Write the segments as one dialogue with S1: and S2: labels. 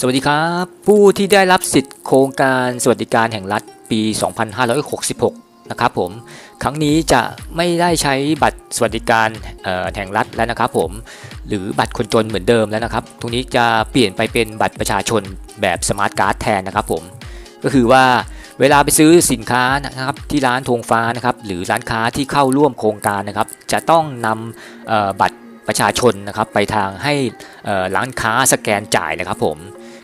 S1: สวัสดีครับ ผู้ที่ได้รับสิทธิ์โครงการสวัสดิการแห่งรัฐปี 2566 นะครับผม ครั้งนี้จะไม่ได้ใช้บัตรสวัสดิการแห่งรัฐแล้วนะครับผม หรือบัตรคนจนเหมือนเดิมแล้วนะครับ ตรงนี้จะเปลี่ยนไปเป็นบัตรประชาชนแบบสมาร์ทการ์ดแทนนะครับผม ก็คือว่าเวลาไปซื้อสินค้านะครับที่ร้านธงฟ้านะครับหรือร้านค้าที่เข้าร่วมโครงการนะครับ จะต้องนำบัตรประชาชนนะครับไปทางให้ร้านค้าสแกนจ่ายนะครับผม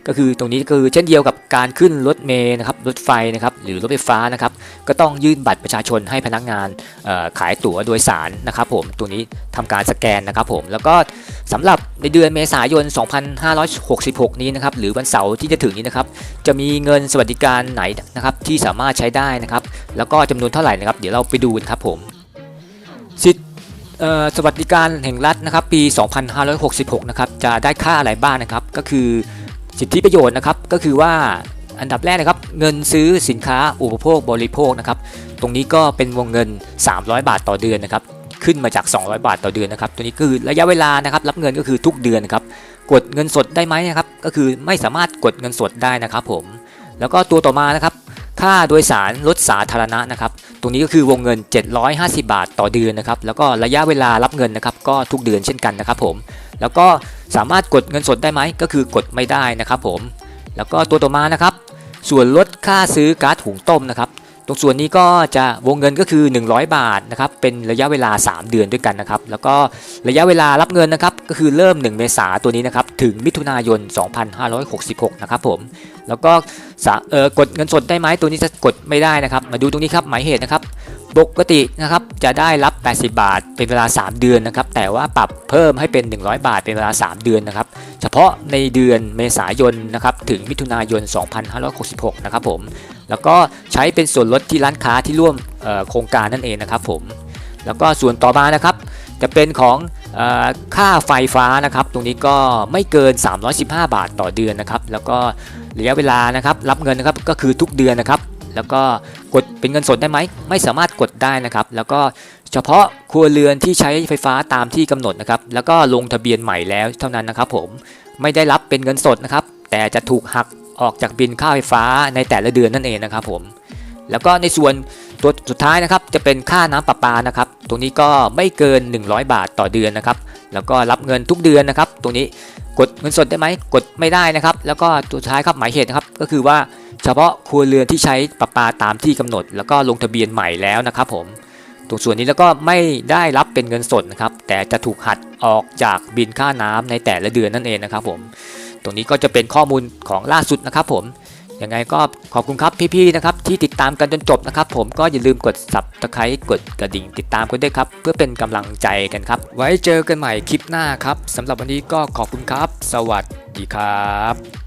S1: ก็คือตรงนี้ก็คือเช่นเดียวกับการขึ้นรถเมล์นะครับรถไฟนะครับหรือรถไฟฟ้านะครับก็ต้องยื่นบัตรประชาชนให้พนักงานขายตั๋วโดยสารนะครับผมตัวนี้ทำการสแกนนะครับผมแล้วก็สำหรับในเดือนเมษายน 2566 นี้นะครับหรือวันเสาร์ที่จะถึงนี้นะครับจะมีเงินสวัสดิการไหนนะครับที่สามารถใช้ได้นะครับแล้วก็จำนวนเท่าไหร่นะครับเดี๋ยวเราไปดูกันครับผมสิทธิสวัสดิการแห่งรัฐนะครับปี 2566 นะครับจะได้ค่าอะไรบ้างนะครับก็คือ สิทธิประโยชน์นะครับก็คือว่าอันดับแรกนะครับเงินซื้อสินค้าอุปโภคบริโภคนะครับตรงนี้ก็เป็นวงเงิน 300 บาทต่อเดือนนะครับขึ้นมาจาก 200 บาทต่อเดือนนะครับตัวนี้คือระยะเวลานะครับรับเงินก็คือทุกเดือนนะครับกดเงินสดได้ไหมนะครับก็คือไม่สามารถกดเงินสดได้นะครับผมแล้วก็ตัวต่อมานะครับ ค่าโดยสารรถสาธารณะนะครับ ตรงนี้ก็คือวงเงิน 750 บาทต่อเดือนนะครับ แล้วก็ระยะเวลารับเงินนะครับ ก็ทุกเดือนเช่นกันนะครับผม แล้วก็สามารถกดเงินสดได้ไหม ก็คือกดไม่ได้นะครับผม แล้วก็ตัวต่อมานะครับ ส่วนลดค่าซื้อก๊าซหุงต้มนะครับ ตรงส่วนนี้ก็จะวงเงินก็คือ 100 บาทนะครับเป็นระยะเวลา 3 เดือนด้วยกันนะครับแล้วก็ระยะเวลารับเงินนะครับก็คือเริ่ม 1 เมษาตัวนี้นะครับถึงมิถุนายน 2566 นะครับผมแล้วก็เออกดเงินสดได้ไหมตัวนี้จะกดไม่ได้นะครับ มาดูตรงนี้ครับหมายเหตุนะครับ ปกตินะครับจะได้รับ 80 บาทเป็นเวลา 3 เดือนนะครับ แต่ว่าปรับเพิ่มให้เป็น 100 บาทเป็นเวลา 3 เดือนนะครับ เฉพาะในเดือนเมษายนนะครับถึงมิถุนายน 2566 นะครับผม แล้วก็ใช้เป็นส่วนลดที่ร้านค้าที่ร่วมโครงการนั่นเองนะครับผม แล้วก็ส่วนต่อมานะครับจะเป็นของออค่าไฟฟ้านะครับ ตรงนี้ก็ไม่เกิน 315 บาทต่อเดือนนะครับ แล้วก็ระยะเวลานะครับรับเงินนะครับก็คือทุกเดือนนะครับ แล้วก็กดเป็นเงินสดได้ไหมไม่สามารถกดได้นะครับ แล้วก็เฉพาะครัวเรือนที่ใช้ไฟฟ้าตามที่กำหนดนะครับ แล้วก็ลงทะเบียนใหม่แล้วเท่านั้นนะครับ ผมไม่ได้รับเป็นเงินสดนะครับ แต่จะถูกหักออกจากบินค่าไฟฟ้าในแต่ละเดือนนั่นเองนะครับผมแล้วก็ในส่วนตัวสุดท้ายนะครับจะเป็นค่าน้ำประปานะครับ ตรงนี้ก็ไม่เกิน 100 บาทต่อเดือนนะครับ แล้วก็รับเงินทุกเดือนนะครับ ตรงนี้ กดเงินสดได้ไหมกดไม่ได้นะครับ แล้วก็ตัวท้ายครับหมายเหตุนะครับ ก็คือว่าเฉพาะครัวเรือนที่ใช้ประปาตามที่กำหนด แล้วก็ลงทะเบียนใหม่แล้วนะครับผมตรงส่วนนี้แล้วก็ไม่ได้รับเป็นเงินสดนะครับ แต่จะถูกหัดออกจากบินค่าน้ำในแต่ละเดือนนั่นเองนะครับผม ตรงนี้ก็จะเป็นข้อมูลของล่าสุดนะครับผม ยังไงก็ขอบคุณครับพี่ๆนะครับที่ติดตามกันจนจบนะครับ ผมก็อย่าลืมกดสับตะไคร้กดกระดิ่งติดตามกันด้วยครับ เพื่อเป็นกำลังใจกันครับ ไว้เจอกันใหม่คลิปหน้าครับสำหรับวันนี้ก็ขอบคุณครับ สวัสดีครับ